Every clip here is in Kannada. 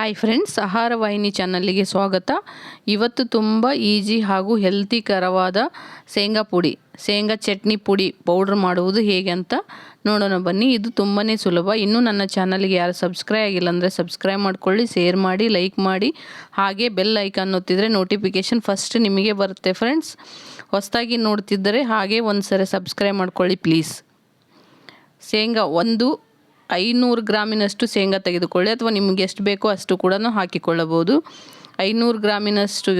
ಹಾಯ್ ಫ್ರೆಂಡ್ಸ್ ಆಹಾರ ವಾಹಿನಿ ಚಾನಲ್ಲಿಗೆ ಸ್ವಾಗತ. ಇವತ್ತು ತುಂಬ ಈಜಿ ಹಾಗೂ ಹೆಲ್ತಿಕರವಾದ ಶೇಂಗಾ ಪುಡಿ, ಶೇಂಗಾ ಚಟ್ನಿ ಪುಡಿ ಪೌಡ್ರ್ ಮಾಡುವುದು ಹೇಗೆ ಅಂತ ನೋಡೋಣ ಬನ್ನಿ. ಇದು ತುಂಬಾ ಸುಲಭ. ಇನ್ನೂ ನನ್ನ ಚಾನಲ್ಗೆ ಯಾರು ಸಬ್ಸ್ಕ್ರೈಬ್ ಆಗಿಲ್ಲ ಅಂದರೆ ಸಬ್ಸ್ಕ್ರೈಬ್ ಮಾಡ್ಕೊಳ್ಳಿ ಶೇರ್ ಮಾಡಿ ಲೈಕ್ ಮಾಡಿ. ಹಾಗೆ ಬೆಲ್ ಐಕಾನ್ ಒತ್ತಿದರೆ ನೋಟಿಫಿಕೇಷನ್ ಫಸ್ಟ್ ನಿಮಗೆ ಬರುತ್ತೆ ಫ್ರೆಂಡ್ಸ್ ಹೊಸದಾಗಿ ನೋಡ್ತಿದ್ದರೆ ಹಾಗೆ ಒಂದು ಸರಿ ಸಬ್ಸ್ಕ್ರೈಬ್ ಮಾಡ್ಕೊಳ್ಳಿ ಪ್ಲೀಸ್ ಶೇಂಗಾ ಒಂದು ಐನೂರು ಗ್ರಾಮಿನಷ್ಟು ಶೇಂಗಾ ತೆಗೆದುಕೊಳ್ಳಿ ಅಥವಾ ನಿಮಗೆ ಎಷ್ಟು ಬೇಕೋ ಅಷ್ಟು ಕೂಡ ಹಾಕಿಕೊಳ್ಳಬಹುದು. ಐನೂರು ಗ್ರಾಮಿನಷ್ಟು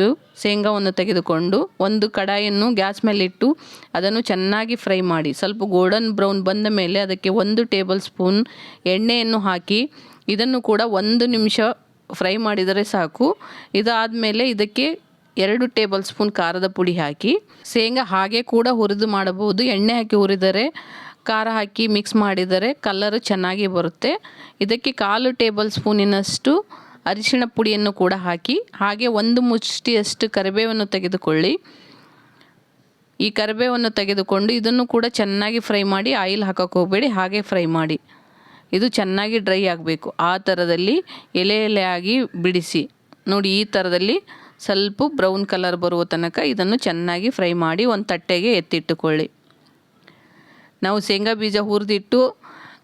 ಶೇಂಗಾವನ್ನು ತೆಗೆದುಕೊಂಡು ಒಂದು ಕಡಾಯಿಯನ್ನು ಗ್ಯಾಸ್ ಮೇಲೆ ಇಟ್ಟು ಅದನ್ನು ಚೆನ್ನಾಗಿ ಫ್ರೈ ಮಾಡಿ, ಸ್ವಲ್ಪ ಗೋಲ್ಡನ್ ಬ್ರೌನ್ ಬಂದ ಮೇಲೆ ಅದಕ್ಕೆ ಒಂದು ಟೇಬಲ್ ಸ್ಪೂನ್ ಎಣ್ಣೆಯನ್ನು ಹಾಕಿ ಇದನ್ನು ಕೂಡ ಒಂದು ನಿಮಿಷ ಫ್ರೈ ಮಾಡಿದರೆ ಸಾಕು. ಇದಾದ ಮೇಲೆ ಇದಕ್ಕೆ ಎರಡು ಟೇಬಲ್ ಸ್ಪೂನ್ ಖಾರದ ಪುಡಿ ಹಾಕಿ, ಶೇಂಗಾ ಹಾಗೆ ಕೂಡ ಹುರಿದು ಮಾಡಬಹುದು. ಎಣ್ಣೆ ಹಾಕಿ ಹುರಿದರೆ ಖಾರ ಹಾಕಿ ಮಿಕ್ಸ್ ಮಾಡಿದರೆ ಕಲ್ಲರು ಚೆನ್ನಾಗಿ ಬರುತ್ತೆ. ಇದಕ್ಕೆ ಕಾಲು ಟೇಬಲ್ ಸ್ಪೂನಿನಷ್ಟು ಅರಿಶಿಣ ಪುಡಿಯನ್ನು ಕೂಡ ಹಾಕಿ, ಹಾಗೆ ಒಂದು ಮುಷ್ಟಿಯಷ್ಟು ಕರಿಬೇವನ್ನು ತೆಗೆದುಕೊಳ್ಳಿ. ಈ ಕರಿಬೇವನ್ನು ತೆಗೆದುಕೊಂಡು ಇದನ್ನು ಕೂಡ ಚೆನ್ನಾಗಿ ಫ್ರೈ ಮಾಡಿ ಆಯಿಲ್ ಹಾಕೋಕೆ ಹೋಗಬೇಡಿ, ಹಾಗೆ ಫ್ರೈ ಮಾಡಿ. ಇದು ಚೆನ್ನಾಗಿ ಡ್ರೈ ಆಗಬೇಕು. ಆ ಥರದಲ್ಲಿ ಎಲೆ ಆಗಿ ಬಿಡಿಸಿ, ನೋಡಿ ಈ ಥರದಲ್ಲಿ ಸ್ವಲ್ಪ ಬ್ರೌನ್ ಕಲರ್ ಬರುವ ತನಕ ಇದನ್ನು ಚೆನ್ನಾಗಿ ಫ್ರೈ ಮಾಡಿ, ಒಂದು ತಟ್ಟೆಗೆ ಎತ್ತಿಟ್ಟುಕೊಳ್ಳಿ. ನಾವು ಶೇಂಗಾ ಬೀಜ ಹುರಿದಿಟ್ಟು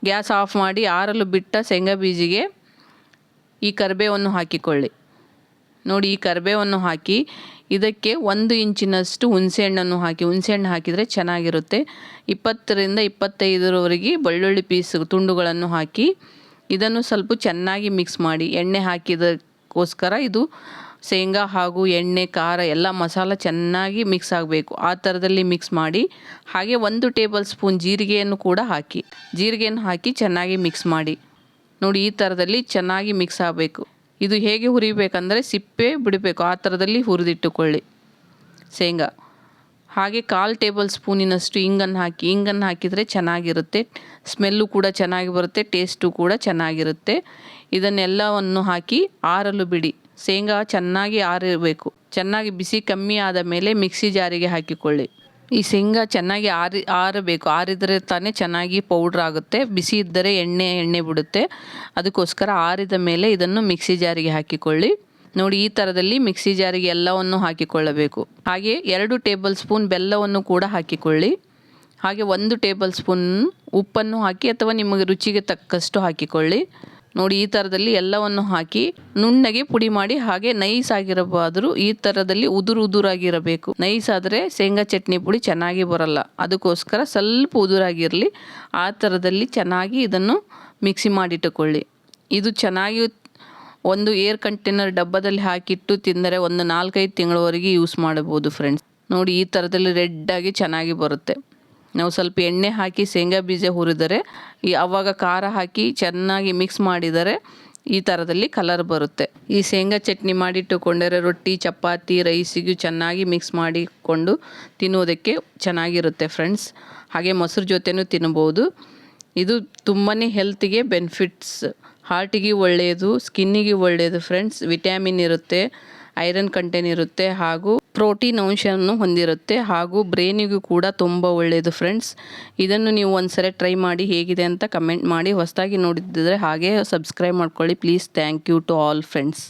ಗ್ಯಾಸ್ ಆಫ್ ಮಾಡಿ ಆರಲು ಬಿಟ್ಟ ಶೇಂಗಾ ಬೀಜಿಗೆ ಈ ಕರಿಬೇವನ್ನು ಹಾಕಿಕೊಳ್ಳಿ. ನೋಡಿ ಈ ಕರಿಬೇವನ್ನು ಹಾಕಿ ಇದಕ್ಕೆ ಒಂದು ಇಂಚಿನಷ್ಟು ಹುಣಸೆಹಣ್ಣನ್ನು ಹಾಕಿ, ಹುಣಸೆಹಣ್ಣು ಹಾಕಿದರೆ ಚೆನ್ನಾಗಿರುತ್ತೆ. ಇಪ್ಪತ್ತರಿಂದ ಇಪ್ಪತ್ತೈದರವರೆಗೆ ಬೆಳ್ಳುಳ್ಳಿ ಪೀಸ್ ತುಂಡುಗಳನ್ನು ಹಾಕಿ ಇದನ್ನು ಸ್ವಲ್ಪ ಚೆನ್ನಾಗಿ ಮಿಕ್ಸ್ ಮಾಡಿ ಎಣ್ಣೆ ಹಾಕಿದಕ್ಕೋಸ್ಕರ ಇದು ಶೇಂಗಾ ಹಾಗೂ ಎಣ್ಣೆ, ಖಾರ ಎಲ್ಲ ಮಸಾಲ ಚೆನ್ನಾಗಿ ಮಿಕ್ಸ್ ಆಗಬೇಕು. ಆ ಥರದಲ್ಲಿ ಮಿಕ್ಸ್ ಮಾಡಿ, ಹಾಗೆ ಒಂದು ಟೇಬಲ್ ಸ್ಪೂನ್ ಜೀರಿಗೆಯನ್ನು ಕೂಡ ಹಾಕಿ. ಜೀರಿಗೆಯನ್ನು ಹಾಕಿ ಚೆನ್ನಾಗಿ ಮಿಕ್ಸ್ ಮಾಡಿ. ನೋಡಿ, ಈ ಥರದಲ್ಲಿ ಚೆನ್ನಾಗಿ ಮಿಕ್ಸ್ ಆಗಬೇಕು. ಇದು ಹೇಗೆ ಹುರಿಬೇಕಂದರೆ ಸಿಪ್ಪೆ ಬಿಡಬೇಕು. ಆ ಥರದಲ್ಲಿ ಹುರಿದಿಟ್ಟುಕೊಳ್ಳಿ. ಶೇಂಗಾ. ಹಾಗೆ ಕಾಲು ಟೇಬಲ್ ಸ್ಪೂನಿನಷ್ಟು ಇಂಗನ್ನು ಹಾಕಿ. ಇಂಗನ್ನು ಹಾಕಿದರೆ ಚೆನ್ನಾಗಿರುತ್ತೆ. ಸ್ಮೆಲ್ಲು ಕೂಡ ಚೆನ್ನಾಗಿ ಬರುತ್ತೆ. ಟೇಸ್ಟು ಕೂಡ ಚೆನ್ನಾಗಿರುತ್ತೆ. ಇದನ್ನೆಲ್ಲವನ್ನು ಹಾಕಿ, ಆರಲು ಬಿಡಿ. ಶೇಂಗಾ ಚೆನ್ನಾಗಿ ಆರಿರಬೇಕು. ಚೆನ್ನಾಗಿ ಬಿಸಿ ಕಮ್ಮಿ ಆದ ಮೇಲೆ ಮಿಕ್ಸಿ ಜಾರಿಗೆ ಹಾಕಿಕೊಳ್ಳಿ. ಈ ಶೇಂಗಾ ಚೆನ್ನಾಗಿ ಆರಿ, ಆರಬೇಕು. ಆರಿದರೆ ತಾನೇ ಚೆನ್ನಾಗಿ ಪೌಡ್ರ್ ಆಗುತ್ತೆ. ಬಿಸಿ ಇದ್ದರೆ ಎಣ್ಣೆ ಎಣ್ಣೆ ಬಿಡುತ್ತೆ. ಅದಕ್ಕೋಸ್ಕರ ಆರಿದ ಮೇಲೆ ಇದನ್ನು ಮಿಕ್ಸಿ ಜಾರಿಗೆ ಹಾಕಿಕೊಳ್ಳಿ. ನೋಡಿ, ಈ ಥರದಲ್ಲಿ ಮಿಕ್ಸಿ ಜಾರಿಗೆ ಎಲ್ಲವನ್ನು ಹಾಕಿಕೊಳ್ಳಬೇಕು. ಹಾಗೆ ಎರಡು ಟೇಬಲ್ ಸ್ಪೂನ್ ಬೆಲ್ಲವನ್ನು ಕೂಡ ಹಾಕಿಕೊಳ್ಳಿ. ಹಾಗೆ ಒಂದು ಟೇಬಲ್ ಸ್ಪೂನ್ ಉಪ್ಪನ್ನು ಹಾಕಿ ಅಥವಾ ನಿಮಗೆ ರುಚಿಗೆ ತಕ್ಕಷ್ಟು ಹಾಕಿಕೊಳ್ಳಿ. ನೋಡಿ, ಈ ಥರದಲ್ಲಿ ಎಲ್ಲವನ್ನು ಹಾಕಿ ನುಣ್ಣಗೆ ಪುಡಿ ಮಾಡಿ, ಹಾಗೆ ನೈಸ್ ಆಗಿರಬಾದ್ರು ಈ ಥರದಲ್ಲಿ ಉದುರು ಉದುರಾಗಿರಬೇಕು. ನೈಸ್ ಆದರೆ ಶೇಂಗಾ ಚಟ್ನಿ ಪುಡಿ ಚೆನ್ನಾಗಿ ಬರಲ್ಲ. ಅದಕ್ಕೋಸ್ಕರ ಸ್ವಲ್ಪ ಉದುರಾಗಿರಲಿ. ಆ ಥರದಲ್ಲಿ ಚೆನ್ನಾಗಿ ಇದನ್ನು ಮಿಕ್ಸಿ ಮಾಡಿಟ್ಟುಕೊಳ್ಳಿ. ಇದು ಚೆನ್ನಾಗಿ ಒಂದು ಏರ್ ಕಂಟೈನರ್ ಡಬ್ಬದಲ್ಲಿ ಹಾಕಿಟ್ಟು ತಿಂದರೆ ಒಂದು ನಾಲ್ಕೈದು ತಿಂಗಳವರೆಗೆ ಯೂಸ್ ಮಾಡಬಹುದು ಫ್ರೆಂಡ್ಸ್. ನೋಡಿ, ಈ ಥರದಲ್ಲಿ ರೆಡ್ಡಾಗಿ ಚೆನ್ನಾಗಿ ಬರುತ್ತೆ. ನಾವು ಸ್ವಲ್ಪ ಎಣ್ಣೆ ಹಾಕಿ ಶೇಂಗಾ ಬೀಜ ಹುರಿದರೆ, ಈ ಆವಾಗ ಖಾರ ಹಾಕಿ ಚೆನ್ನಾಗಿ ಮಿಕ್ಸ್ ಮಾಡಿದರೆ ಈ ಥರದಲ್ಲಿ ಕಲರ್ ಬರುತ್ತೆ. ಈ ಶೇಂಗಾ ಚಟ್ನಿ ಮಾಡಿಟ್ಟುಕೊಂಡರೆ ರೊಟ್ಟಿ, ಚಪಾತಿ, ರೈಸಿಗೂ ಚೆನ್ನಾಗಿ ಮಿಕ್ಸ್ ಮಾಡಿಕೊಂಡು ತಿನ್ನೋದಕ್ಕೆ ಚೆನ್ನಾಗಿರುತ್ತೆ ಫ್ರೆಂಡ್ಸ್ ಹಾಗೆ ಮೊಸರು ಜೊತೆನೂ ತಿನ್ಬೋದು. ಇದು ತುಂಬಾ ಹೆಲ್ತಿಗೆ ಬೆನಿಫಿಟ್ಸ್ ಹಾರ್ಟಿಗೆ ಒಳ್ಳೆಯದು ಸ್ಕಿನ್ನಿಗೆ ಒಳ್ಳೆಯದು ಫ್ರೆಂಡ್ಸ್ ವಿಟ್ಯಾಮಿನ್ ಇರುತ್ತೆ. ಐರನ್ ಕಂಟೆಂಟ್ ಇರುತ್ತೆ ಹಾಗೂ ಪ್ರೋಟೀನ್ ಅಂಶವನ್ನು ಹೊಂದಿರುತ್ತೆ ಹಾಗೂ ಬ್ರೈನಿಗೂ ಕೂಡ ತುಂಬ ಒಳ್ಳೆಯದು ಫ್ರೆಂಡ್ಸ್. ಇದನ್ನು ನೀವು ಒಂದ್ಸರಿ ಟ್ರೈ ಮಾಡಿ ಹೇಗಿದೆ ಅಂತ ಕಮೆಂಟ್ ಮಾಡಿ ಹೊಸದಾಗಿ ನೋಡಿದ್ದರೆ ಹಾಗೆ ಸಬ್ಸ್ಕ್ರೈಬ್ ಮಾಡ್ಕೊಳ್ಳಿ. Please thank you to all friends.